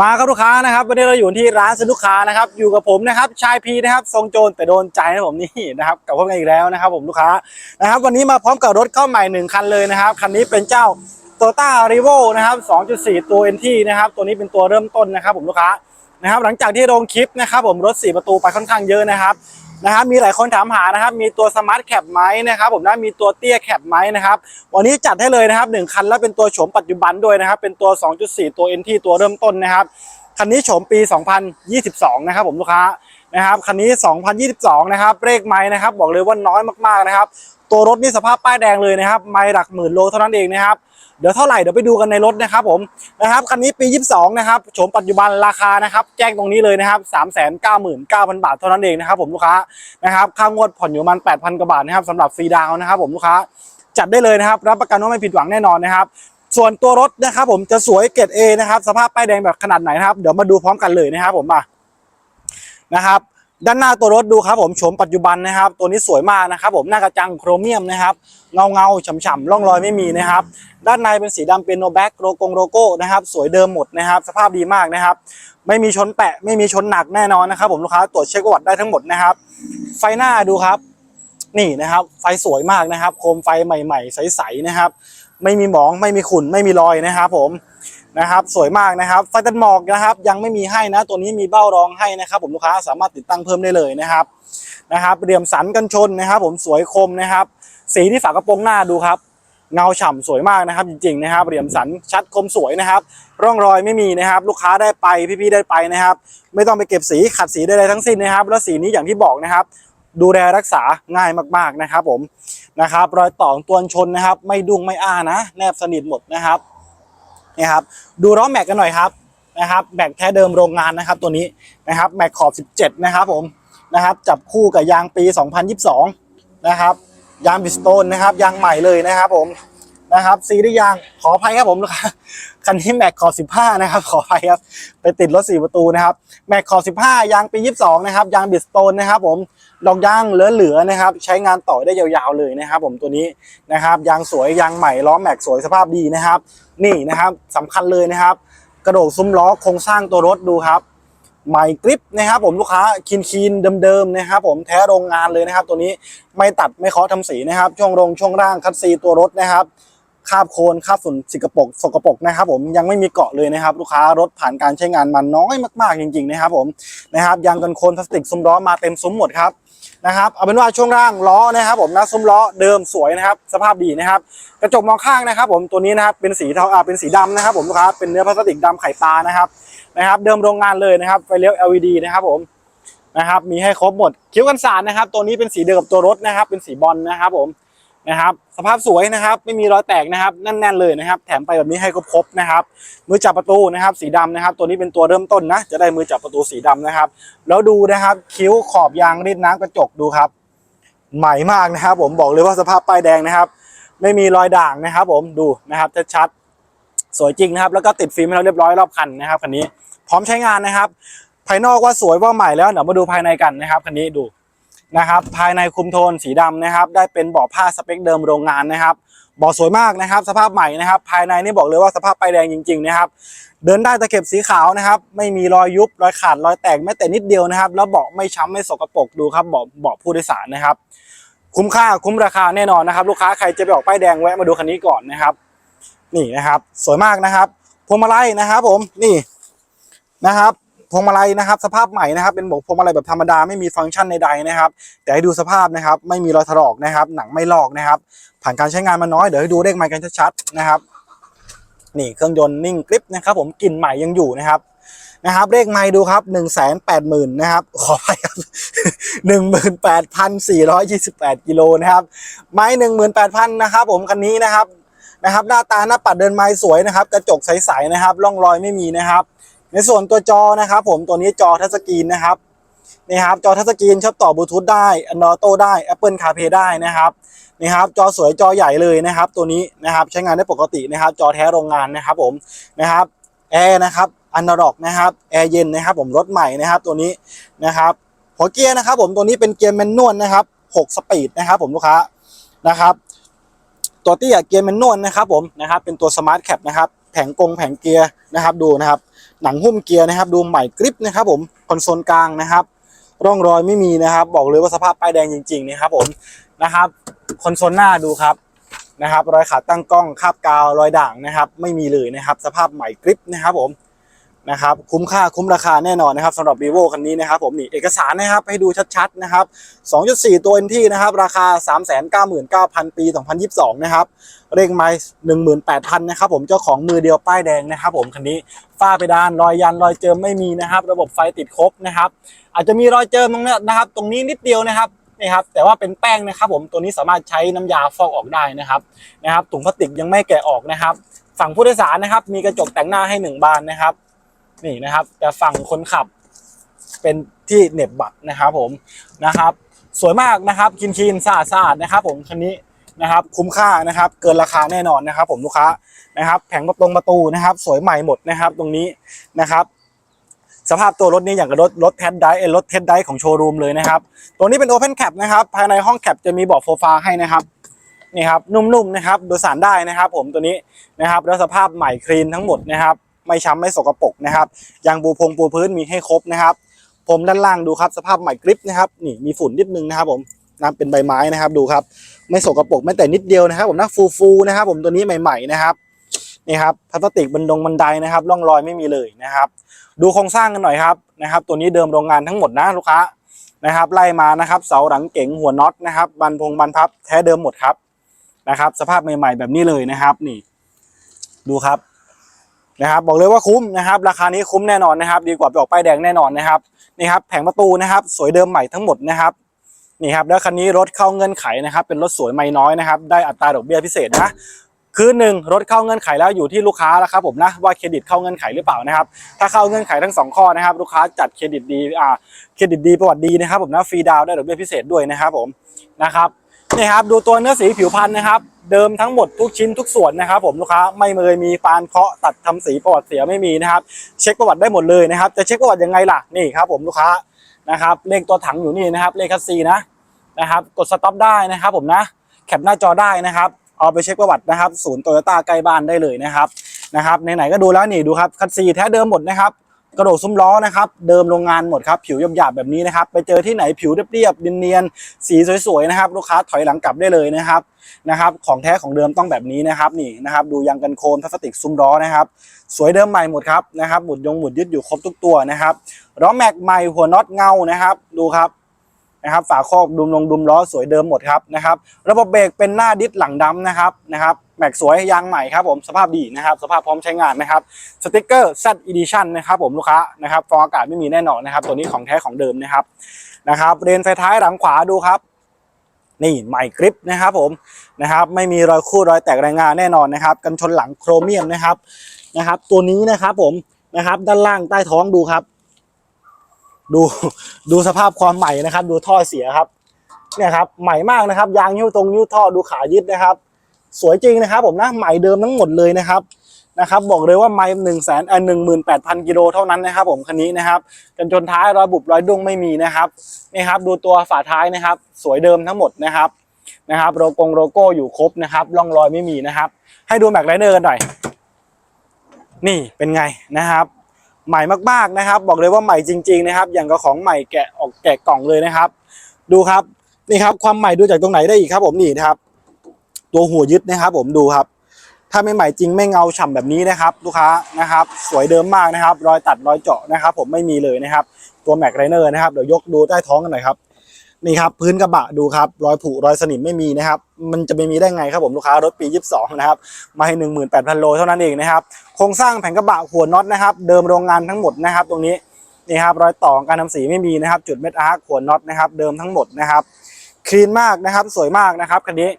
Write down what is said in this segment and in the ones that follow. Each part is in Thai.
มาครับลูกค้านะครับวันนี้เราอยู่ที่ร้านสนุกค้านะครับ อยู่กับผมนะครับชายพีนะครับทรงโจรแต่โดนใจนะผมนี่นะครับกับพวกกันอีกแล้วนะครับ ผมลูกค้านะครับ วันนี้มาพร้อมกับรถเข้าใหม่หนึ่งคันเลยนะครับคันนี้เป็นเจ้า t o ต้ารีโวนะครับ 2.4 ตัว NT นะครับ ตัวนี้เป็นตัวเริ่มต้นนะครับ ผมลูกค้านะครับ หลังจากที่ลงคลิปนะครับ ผมรถ 4 ประตูไปค่อนข้างเยอะนะครับ นะครับมีหลายคนถามหานะครับ มีตัวสมาร์ทแคปไหมนะครับ ผมนะมีตัวเตี้ยแคปไหมนะครับ วันนี้จัดให้เลยนะครับหนึ่งคันแล้วเป็นตัวโฉมปัจจุบันด้วยนะครับ เป็นตัว 2.4 ตัว NT ตัวเริ่มต้นนะครับคันนี้โฉมปี 2022 นะครับผมลูกค้านะครับคันนี้ 2022 นะครับเลขไม้นะครับ บอกเลยว่าน้อยมากๆนะครับ ตัวรถนี่สภาพป้ายแดงเลยนะครับ ไม้หลักหมื่นโลเท่านั้นเองนะครับ เดี๋ยวเท่าไหร่เดี๋ยวไปดูกันในรถนะครับผมนะครับคันนี้ปี 22 นะครับโฉมปัจจุบันราคานะครับแจ้งตรงนี้เลยนะครับ 399,000 บาทเท่านั้นเองนะครับผมลูกค้านะครับค่างวดผ่อนอยู่ประมาณ8,000กว่าบาทนะครับสำหรับฟรีดาวน์นะครับผมลูกค้าจัดได้เลยนะครับ รับประกันว่าไม่ผิดหวังแน่นอนนะครับส่วนตัวรถนะครับผมจะสวยเกรด A นะครับสภาพป้ายแดงแบบขนาดไหนนะครับ เดี๋ยวมาดูพร้อมกันเลยนะครับผมมานะครับ ด้านหน้าตัวรถดูครับผมโฉมปัจจุบันนะครับ ตัวนี้สวยมากนะครับ ผมหน้ากระจังโครเมียมนะครับเงาเงาฉ่ำๆร่องรอยไม่มีนะครับ ด้านในเป็นสีดำเป็นโนแบ็กโลโกงโลโก้นะครับ สวยเดิมหมดนะครับ สภาพดีมากนะครับ ไม่มีชนแปะไม่มีชนหนักแน่นอนนะครับ ผมลูกค้าตรวจเช็คประวัติได้ทั้งหมดนะครับ ไฟหน้าดูครับ นี่นะครับ ไฟสวยมากนะครับ โคมไฟใหม่ ๆ ใสๆนะครับ ไม่มีหมองไม่มีขุ่นไม่มีรอยนะครับ ผม นะครับ สวยมากนะครับไฟตัดหมอกนะครับ ยังไม่มีให้นะ ตัวนี้มีเบ้ารองให้นะครับ ผมลูกค้าสามารถติดตั้งเพิ่มได้เลยนะครับนะครับเหลี่ยมสันกันชนนะครับ ผมสวยคมนะครับ สีที่ฝากระโปรงหน้าดูครับ เงาฉ่ำสวยมากนะครับจริงๆนะครับเหลี่ยมสันชัดคมสวยนะครับ ร่องรอยไม่มีนะครับ ลูกค้าได้ไปพี่ๆได้ไปนะครับ ไม่ต้องไปเก็บสีขัดสีใดๆทั้งสิ้นนะครับ แล้วสีนี้อย่างที่บอกนะครับดูแลรักษาง่ายมากๆนะครับผมนะครับ รอยต่อตัวชนนะครับ ไม่ดุงไม่อ้านะ แนบสนิทหมดนะครับ นี่ครับดูล้อแม็กกันหน่อยครับนะครับแม็กแท้เดิมโรงงานนะครับตัวนี้นะครับแม็กขอบ 17 นะครับผมนะครับจับคู่กับยางปี 2022 นะครับยางบิสโตนนะครับยางใหม่เลยนะครับผม นะครับซีรีส์ยางขออภัยครับผมลูกค้าคันนี้แม็กขอบ15 นะครับ ขออภัยครับ ไปติดรถ 4 ประตูนะครับแม็กขอบ15 ยางปี 22 นะครับ ยางบิสโตนนะครับ ผมดอกยางเหลือๆนะครับ ใช้งานต่อได้ยาวๆเลยนะครับ ผมตัวนี้นะครับ ยางสวยยางใหม่ล้อแม็กสวยสภาพดีนะครับ นี่นะครับสำคัญเลยนะครับ กระโดดซุ้มล้อโครงสร้างตัวรถดูครับใหม่กริปนะครับผมลูกค้าคีนคีนเดิมๆนะครับผมแท้โรงงานเลยนะครับ ตัวนี้ไม่ตัดไม่เคาะทำสีนะครับ ช่วงรงช่วงร่างคัดซีตัวรถนะครับ คราบโคลนคราบฝุ่นสิกปรกสกปรกนะครับผมยังไม่มีเกาะเลยนะครับ ลูกค้ารถผ่านการใช้งานมาน้อยมากๆจริง ๆ นะครับผมนะครับยางกันโคลนพลาสติกซุ้มล้อมาเต็มซุ้มหมดครับนะครับเอาเป็นว่าช่วงล่างล้อนะครับ ผมนะซุ้มล้อเดิมสวยนะครับ สภาพดีนะครับ กระจกมองข้างนะครับ ผมตัวนี้นะครับเป็นสีเทาอ่าเป็นสีดำนะครับ ผมลูกค้าเป็นเนื้อพลาสติกดำไข่ปลานะครับนะครับ เดิมโรงงานเลยนะครับไฟเลี้ยว LED นะครับผมนะครับมีให้ครบหมดคิ้วกันสารนะครับ ตัวนี้เป็นสีเดียวกับตัวรถนะครับ เป็นสีบอลนะครับผม นะครับ สภาพสวยนะครับ ไม่มีรอยแตกนะครับแน่นๆเลยนะครับ แถมไปแบบนี้ให้ครบๆนะครับ มือจับประตูนะครับ สีดำนะครับ ตัวนี้เป็นตัวเริ่มต้นนะ จะได้มือจับประตูสีดำนะครับ แล้วดูนะครับ คิ้วขอบยางรีดน้ำกระจกดูครับ ใหม่มากนะครับ ผมบอกเลยว่าสภาพป้ายแดงนะครับ ไม่มีรอยด่างนะครับ ผมดูนะครับชัดๆสวยจริงนะครับ แล้วก็ติดฟิล์มให้เราเรียบร้อยรอบคันนะครับคันนี้ พร้อมใช้งานนะครับ ภายนอกว่าสวยว่าใหม่แล้วเดี๋ยวมาดูภายในกันนะครับคันนี้ดู นะครับ ภายในคุมโทนสีดำนะครับ ได้เป็นเบาะผ้าสเปคเดิมโรงงานนะครับเบาะสวยมากนะครับ สภาพใหม่นะครับ ภายในนี่บอกเลยว่าสภาพป้ายแดงจริง ๆ นะครับ เดินได้ตะเข็บสีขาวนะครับ ไม่มีรอยยุบรอยขาดรอยแตกแม้แต่นิดเดียวนะครับ แล้วเบาะไม่ช้ำไม่สกปรกดูครับเบาะเบาะผู้โดยสารนะครับ คุ้มค่าคุ้มราคาแน่นอนนะครับ ลูกค้าใครจะไปออกป้ายแดงแวะมาดูคันนี้ก่อนนะครับ นี่นะครับ สวยมากนะครับพวงมาลัยนะครับ ผมนี่นะครับ พวงมาลัยนะครับ สภาพใหม่นะครับ เป็นบอกพวงมาลัยแบบธรรมดาไม่มีฟังก์ชันใดๆนะครับ แต่ให้ดูสภาพนะครับ ไม่มีรอยถลอกนะครับ หนังไม่ลอกนะครับ ผ่านการใช้งานมาน้อย เดี๋ยวให้ดูเลขไมค์กันชัดๆนะครับ นี่เครื่องยนต์นิ่งกริปนะครับผมกลิ่นใหม่ยังอยู่นะครับนะครับเลขไมค์ดูครับหนึ่งแสนแปดหมื่นนะครับขอไปครับหนึ่งหมื่นแปดพันสี่ร้อยยี่สิบแปดกิโลนะครับ ไม้หนึ่งหมื่นแปดพันนะครับผมคันนี้นะครับนะครับ หน้าตาหน้าปัดเดินไม้สวยนะครับ กระจกใสๆนะครับ ร่องรอยไม่มีนะครับ ในส่วนตัวจอนะครับ ผมตัวนี้จอทัชสกรีนนะครับนี่ครับจอทัชสกรีนชอบต่อบลูทูธได้ Android Auto ได้ Apple CarPlay ได้นะครับนี่ครับจอสวยจอใหญ่เลยนะครับ ตัวนี้นะครับใช้งานได้ปกตินะครับ จอแท้โรงงานนะครับผมนะครับแอร์นะครับอันดร็อกนะครับแอร์เย็นนะครับ ผมรถใหม่นะครับ ตัวนี้นะครับหัวเกียร์นะครับผมตัวนี้เป็นเกียร์แมนนวลนะครับ6สปีดนะครับ ผมลูกค้านะครับตัวเตี้ยเกียร์แมนนวลนะครับ ผมนะครับเป็นตัวสมาร์ทแคปนะครับแผงกงแผงเกียร์นะครับดูนะครับ หนังหุ้มเกียร์นะครับ ดูใหม่กริปนะครับ ผมคอนโซลกลางนะครับ ร่องรอยไม่มีนะครับ บอกเลยว่าสภาพป้ายแดงจริงๆนะครับ ผมนะครับคอนโซลหน้าดูครับนะครับ รอยขาตั้งกล้องคาบกาวรอยด่างนะครับ ไม่มีเลยนะครับ สภาพใหม่กริปนะครับ ผม นะครับคุ้มค่าคุ้มราคาแน่นอนนะครับสำหรับ vivo คันนี้นะครับผมนี่เอกสารนะครับให้ดูชัดๆนะครับ 2.4 ตัว NT นะครับราคา 399,000 ปี 2022 นะครับเร่งไม้18,000 นะครับผมเจ้าของมือเดียวป้ายแดงนะครับผมคันนี้ฝ้าเพดานรอยยันรอยเจิมไม่มีนะครับ ระบบไฟติดครบนะครับ อาจจะมีรอยเจิมตรงเนี้ยนะครับ ตรงนี้นิดเดียวนะครับนี่ครับแต่ว่าเป็นแป้งนะครับผมตัวนี้สามารถใช้น้ำยาฟอกออกได้นะครับนะครับถุงพลาสติกยังไม่แกะออกนะครับ ฝั่งผู้โดยสารนะครับ มีกระจกแต่งหน้าให้หนึ่งบานนะครับ นี่นะครับ แต่ฝั่งคนขับเป็นที่เหน็บบัตรนะครับผมนะครับ สวยมากนะครับคินคินสะอาดสะอาดนะครับ ผมคันนี้นะครับ คุ้มค่านะครับ เกินราคาแน่นอนนะครับ ผมลูกค้านะครับ แผงประตงประตูนะครับ สวยใหม่หมดนะครับ ตรงนี้นะครับสภาพตัวรถนี้อย่างกับรถรถเทสไดเอรถเทสไดของโชว์รูมเลยนะครับ ตัวนี้เป็นโอเพนแคปนะครับ ภายในห้องแคปจะมีเบาะโซฟาให้นะครับ นี่ครับ นุ่มๆนะครับ โดยสารได้นะครับ ผมตัวนี้นะครับ แล้วสภาพใหม่คลีนทั้งหมดนะครับ ไม่ช้ำไม่สกปรกนะครับยางปูพงปูพื้นมีให้ครบนะครับผมด้านล่างดูครับสภาพใหม่กริปนะครับนี่มีฝุ่นนิดนึงนะครับผมน้ำเป็นใบไม้นะครับดูครับ ไม่สกปรกแม้แต่นิดเดียวนะครับ ผมนะฟูฟูนะครับผมตัวนี้ใหม่ๆนะครับนี่ครับพลาสติกบันดงบันไดนะครับร่องรอยไม่มีเลยนะครับ ดูโครงสร้างกันหน่อยครับนะครับ ตัวนี้เดิมโรงงานทั้งหมดนะลูกค้านะครับ ไล่มานะครับ เสาหลังเก๋งหัวน็อตนะครับบันพงบันพับแท้เดิมหมดครับนะครับ สภาพใหม่ๆแบบนี้เลยนะครับ นี่ ดูครับ นะครับบอกเลยว่าคุ้มนะครับ ราคานี้คุ้มแน่นอนนะครับ ดีกว่าไปออกป้ายแดงแน่นอนนะครับนี่ครับแผงประตูนะครับ สวยเดิมใหม่ทั้งหมดนะครับนี่ครับแล้วคันนี้รถเข้าเงื่อนไขนะครับ เป็นรถสวยไม่น้อยนะครับ ได้อัตราดอกเบี้ยพิเศษนะคือหนึ่งรถเข้าเงื่อนไขแล้วอยู่ที่ลูกค้าแล้วครับผมนะว่าเครดิตเข้าเงื่อนไขหรือเปล่านะครับ ถ้าเข้าเงื่อนไขทั้งสองข้อนะครับ ลูกค้าจัดเครดิตดีอ่าเครดิตดีประวัติดีนะครับผมนะฟรีดาวได้ดอกเบี้ยพิเศษด้วยนะครับผมนะครับนี่ครับดูตัวเนื้อสีผิวพันธุ์นะครับ เดิมทั้งหมดทุกชิ้นทุกส่วนนะครับ ผมลูกค้าไม่เคยมีปานเคาะตัดทำสีประวัติเสียไม่มีนะครับ เช็คประวัติได้หมดเลยนะครับ จะเช็คประวัติยังไงล่ะนี่ครับ ผมลูกค้านะครับเลขตัวถังอยู่นี่นะครับ เลขคัสซีนะนะครับ กดสต็อปได้นะครับ ผมนะแคปหน้าจอได้นะครับ เอาไปเช็คประวัตินะครับ ศูนย์โตโยต้าใกล้บ้านได้เลยนะครับนะครับไหนๆก็ดูแล้วนี่ดูครับคัสซีแท้เดิมหมดนะครับ กระโดดซุ้มล้อนะครับ เดิมโรงงานหมดครับ ผิวหยาบๆแบบนี้นะครับ ไปเจอที่ไหนผิวเรียบๆเนียนๆสีสวยๆนะครับ ลูกค้าถอยหลังกลับได้เลยนะครับนะครับ ของแท้ของเดิมต้องแบบนี้นะครับนี่นะครับดูยางกันโคลนพลาสติกซุ้มล้อนะครับ สวยเดิมใหม่หมดครับนะครับหมุดยงหมุดยึดอยู่ครบทุกตัวนะครับล้อแม็กใหม่หัวน็อตเงานะครับ ดูครับนะครับฝาครอบดุมลงดุมล้อสวยเดิมหมดครับนะครับ ระบบเบรกเป็นหน้าดิสหลังดำนะครับนะครับ แม็กสวยยางใหม่ครับผมสภาพดีนะครับสภาพพร้อมใช้งานนะครับสติกเกอร์ Z Edition นะครับผมลูกค้านะครับฟองอากาศไม่มีแน่นอนนะครับ ตัวนี้ของแท้ของเดิมนะครับนะครับเรนไฟท้ายหลังขวาดูครับนี่ใหม่กริปนะครับผมนะครับไม่มีรอยคู่รอยแตกรายงานแน่นอนนะครับกันชนหลังโครเมียมนะครับนะครับ ตัวนี้นะครับผมนะครับด้านล่างใต้ท้องดูครับ ดูดูสภาพความใหม่นะครับ ดูท่อเสียครับเนี่ยครับใหม่มากนะครับ ยางยิ้วตรงยิ้วท่อดูขายึดนะครับ สวยจริงนะครับผมนะใหม่เดิมทั้งหมดเลยนะครับนะครับบอกเลยว่าไม่หนึ่งแสนเออหนึ่งหมื่นแปดพันกิโลเท่านั้นนะครับผมคันนี้นะครับกันชนท้ายรอยบุบรอยดุ้งไม่มีนะครับนี่ครับดูตัวฝาท้ายนะครับ สวยเดิมทั้งหมดนะครับนะครับโลโกงโลโก้อยู่ครบนะครับร่องรอยไม่มีนะครับ ให้ดูแม็กไลเนอร์กันหน่อย นี่เป็นไงนะครับใหม่มากๆนะครับ บอกเลยว่าใหม่จริง ๆนะครับ อย่างกับของใหม่แกะออกแกะกล่องเลยนะครับ ดูครับนี่ครับความใหม่ดูจากตรงไหนได้อีกครับผมนี่นะครับ ตัวหัวยึดนะครับ ผมดูครับ ถ้าไม่ใหม่จริงไม่เงาฉ่ำแบบนี้นะครับ ลูกค้านะครับ สวยเดิมมากนะครับ รอยตัดรอยเจาะนะครับ ผมไม่มีเลยนะครับ ตัวแม็กไรเนอร์นะครับเดี๋ยวยกดูใต้ท้องกันหน่อยครับนี่ครับพื้นกระบะดูครับรอยผุรอยสนิมไม่มีนะครับ มันจะไม่มีได้ไงครับผมลูกค้ารถปี 22 นะครับมาให้18,000 โลเท่านั้นเองนะครับโครงสร้างแผงกระบะหัวน็อตนะครับ เดิมโรงงานทั้งหมดนะครับ ตรงนี้นี่ครับรอยต่อการทำสีไม่มีนะครับ จุดเม็ดอาร์คหัวน็อตนะครับ เดิมทั้งหมดนะครับคลีนมากนะครับ สวยมากนะครับคันนี้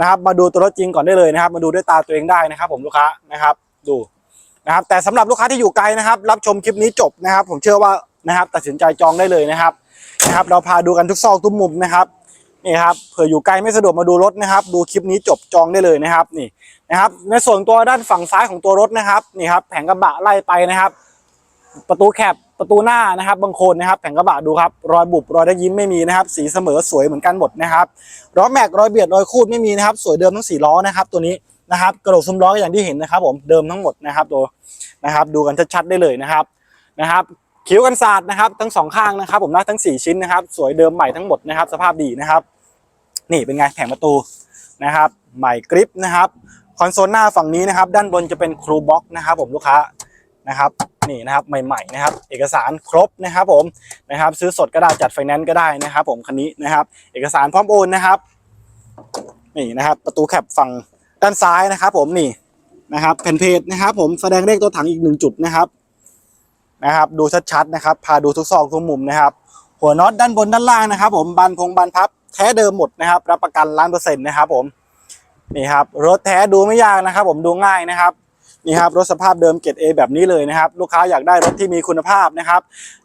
นะครับ มาดูตัวรถจริงก่อนได้เลยนะครับ มาดูด้วยตาตัวเองได้นะครับ ผมลูกค้านะครับ ดูนะครับ แต่สำหรับลูกค้าที่อยู่ไกลนะครับ รับชมคลิปนี้จบนะครับ ผมเชื่อว่านะครับ ตัดสินใจจองได้เลยนะครับนะครับ เราพาดูกันทุกซอกทุกมุมนะครับนี่ครับเผื่ออยู่ไกลไม่สะดวกมาดูรถนะครับ ดูคลิปนี้จบจองได้เลยนะครับนี่นะครับ ในส่วนตัวด้านฝั่งซ้ายของตัวรถนะครับนี่ครับ แผงกระบะไล่ไปนะครับ ประตูแคบ ประตูหน้านะครับบางคนนะครับแผงกระบะดูครับรอยบุบรอยได้ยิ้มไม่มีนะครับสีเสมอสวยเหมือนกันหมดนะครับล้อแม็กรอยเบียดรอยคูดไม่มีนะครับสวยเดิมทั้งสี่ล้อนะครับตัวนี้นะครับกระโหลกซุ้มล้ออย่างที่เห็นนะครับผมเดิมทั้งหมดนะครับตัวนะครับดูกันชัดๆได้เลยนะครับนะครับคิ้วกันศาสตร์นะครับทั้งสองข้างนะครับผมนะทั้ง 4 ชิ้นนะครับสวยเดิมใหม่ทั้งหมดนะครับสภาพดีนะครับนี่เป็นไงแผงประตูนะครับใหม่กริปนะครับคอนโซลหน้าฝั่งนี้นะครับด้านบนจะเป็นครูบ็อกนะครับผมลูกค้า นะครับนี่นะครับใหม่ๆนะครับ เอกสารครบนะครับผมนะครับซื้อสดก็ได้จัดไฟแนนซ์ก็ได้นะครับ ผมคันนี้นะครับ เอกสารพร้อมโอนนะครับนี่นะครับ ประตูแคปฝั่งด้านซ้ายนะครับผมนี่นะครับแผ่นเพจนะครับ ผมแสดงเลขตัวถังอีกหนึ่งจุดนะครับนะครับ ดูชัดๆนะครับ พาดูทุกซอกทุกมุมนะครับ หัวน็อตด้านบนด้านล่างนะครับ ผมบานพงบานพับแท้เดิมหมดนะครับ รับประกันล้านเปอร์เซ็นต์นะครับ ผมนี่ครับรถแท้ดูไม่ยากนะครับ ผมดูง่ายนะครับ นี่ครับรถสภาพเดิมเกรดเอแบบนี้เลยนะครับ ลูกค้าอยากได้รถที่มีคุณภาพนะครับ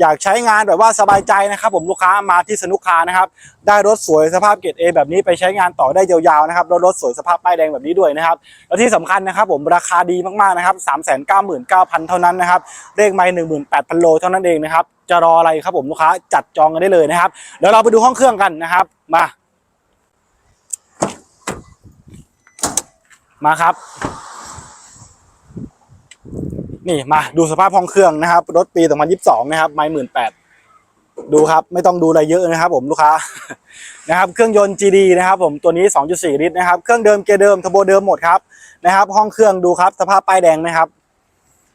อยากใช้งานแบบว่าสบายใจนะครับ ผมลูกค้ามาที่สนุกคานะครับ ได้รถสวยสภาพเกรดเอแบบนี้ไปใช้งานต่อได้ยาวๆนะครับรถรถสวยสภาพป้ายแดงแบบนี้ด้วยนะครับแล้วที่สำคัญนะครับ ผมราคาดีมากๆนะครับ3 9 9 0 0 0เท่านั้นนะครับเลขไม่หนึ่งหมื่นแปดพันโลเท่านั้นเองนะครับจะรออะไรครับผมลูกค้าจัดจองกันได้เลยนะครับเดี๋ยวเราไปดูห้องเครื่องกันนะครับ มามาครับ นี่มาดูสภาพห้องเครื่องนะครับ รถปี 2022 นะครับ ไม่หมื่นแปดดูครับ ไม่ต้องดูอะไรเยอะนะครับ ผมลูกค้านะครับ เครื่องยนต์ GD นะครับ ผมตัวนี้ 2.4 ลิตรนะครับ เครื่องเดิมเกียร์เดิมทโบเดิมหมดครับนะครับ ห้องเครื่องดูครับ สภาพป้ายแดงนะครับ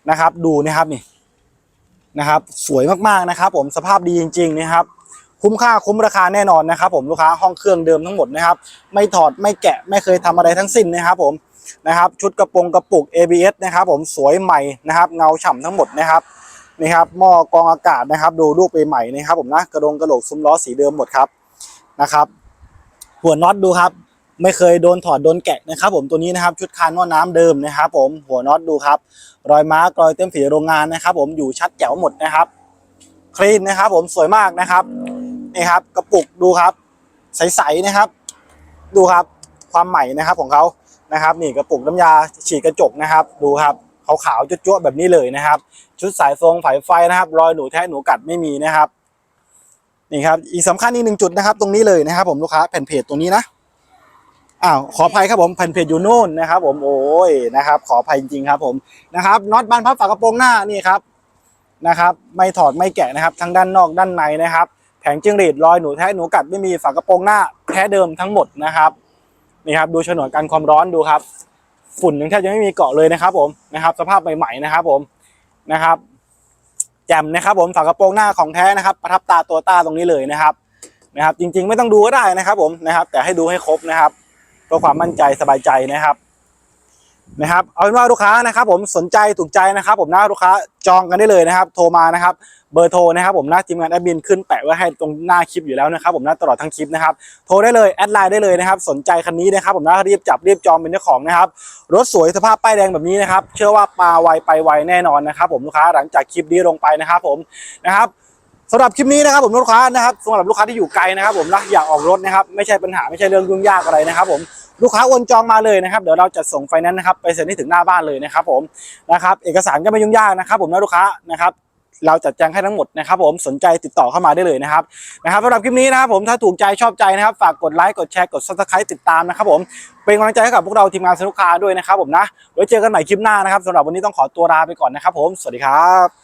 นะครับ ดูนะครับนี่นะครับ สวยมากๆนะครับ ผมสภาพดีจริง ๆ นะครับ คุ้มค่าคุ้มราคาแน่นอนนะครับ ผมลูกค้าห้องเครื่องเดิมทั้งหมดนะครับ ไม่ถอดไม่แกะไม่เคยทำอะไรทั้งสิ้นนะครับ ผม นะครับ ชุดกระโปรงกระปุก ABS นะครับผมสวยใหม่นะครับ เงาฉ่ำทั้งหมดนะครับนี่ครับหม้อกรองอากาศนะครับ ดูลูกไปใหม่นะครับ ผมนะกระดงกระโหลกซุ้มล้อสีเดิมหมดครับนะครับ หัวน็อตดูครับ ไม่เคยโดนถอดโดนแกะนะครับ ผมตัวนี้นะครับชุดคานหม้อน้ำเดิมนะครับ ผมหัวน็อตดูครับ รอยมาร์กรอยเต็มฝีโรงงานนะครับ ผมอยู่ชัดแจ๋วหมดนะครับคลีนนะครับ ผมสวยมากนะครับนี่ครับ กระปุกดูครับ ใสๆนะครับ ดูครับความใหม่นะครับของเขา นะครับ นี่กระปุกน้ำยาฉีดกระจกนะครับ ดูครับขาวๆจุ๊ๆแบบนี้เลยนะครับ ชุดสายทรงสายไฟนะครับ รอยหนูแท้หนูกัดไม่มีนะครับนี่ครับอีกสำคัญอีกหนึ่งจุดนะครับ ตรงนี้เลยนะครับ ผมลูกค้าแผ่นเพจตรงนี้นะอ้าวขออภัยครับผมแผ่นเพจอยู่นู่นนะครับ ผมโอ้ยนะครับ ขออภัยจริงๆครับ ผมนะครับน็อตบานพับฝากระโปรงหน้านี่ครับนะครับ ไม่ถอดไม่แกะนะครับทั้งด้านนอกด้านในนะครับ แผงจิ้งหรีดรอยหนูแท้หนูกัดไม่มีฝากระโปรงหน้าแท้เดิมทั้งหมดนะครับ นี่ครับดูฉนวนกันความร้อนดูครับ ฝุ่นยังแทบจะไม่มีเกาะเลยนะครับ ผมนะครับ สภาพใหม่ๆนะครับ ผมนะครับแจ่มนะครับผมฝากระโปรงหน้าของแท้นะครับ ประทับตาตัวต้าตรงนี้เลยนะครับนะครับ จริงๆไม่ต้องดูก็ได้นะครับ ผมนะครับ แต่ให้ดูให้ครบนะครับเพื่อความมั่นใจสบายใจนะครับ นะครับเอาเป็นว่าลูกค้านะครับผมสนใจถูกใจนะครับ ผมนะลูกค้าจองกันได้เลยนะครับ โทรมานะครับเบอร์โทรนะครับผมนะทีมงานแอดมินขึ้นแปะไว้ให้ตรงหน้าคลิปอยู่แล้วนะครับผมนะตลอดทั้งคลิปนะครับโทรได้เลยแอดไลน์ได้เลยนะครับสนใจคันนี้นะครับผมนะรีบจับรีบจองเป็นเจ้าของนะครับรถสวยสภาพป้ายแดงแบบนี้นะครับเชื่อว่าปลาไวไปไวแน่นอนนะครับ ผมลูกค้าหลังจากคลิปนี้ลงไปนะครับ ผมนะครับสำหรับคลิปนี้นะครับผมลูกค้านะครับสำหรับลูกค้าที่อยู่ไกลนะครับ ผมรักอยากออกรถนะครับไม่ใช่ปัญหาไม่ใช่เรื่องยุ่งยากอะไรนะครับ ผม ลูกค้าโอนจองมาเลยนะครับเดี๋ยวเราจะส่งไฟแนนซ์นะครับไปเซ็นให้ถึงหน้าบ้านเลยนะครับผมนะครับเอกสารก็ไม่ยุ่งยากนะครับ ผมนะลูกค้านะครับเราจัดแจงให้ทั้งหมดนะครับผมสนใจติดต่อเข้ามาได้เลยนะครับนะครับสำหรับคลิปนี้นะครับผมถ้าถูกใจชอบใจนะครับ ฝากกดไลค์กดแชร์กด subscribe ติดตามนะครับผมเป็นกำลังใจให้กับพวกเราทีมงานสนุกคาด้วยนะครับผมนะไว้เจอกันใหม่คลิปหน้านะครับสำหรับวันนี้ต้องขอตัวลาไปก่อนนะครับผมสวัสดีครับ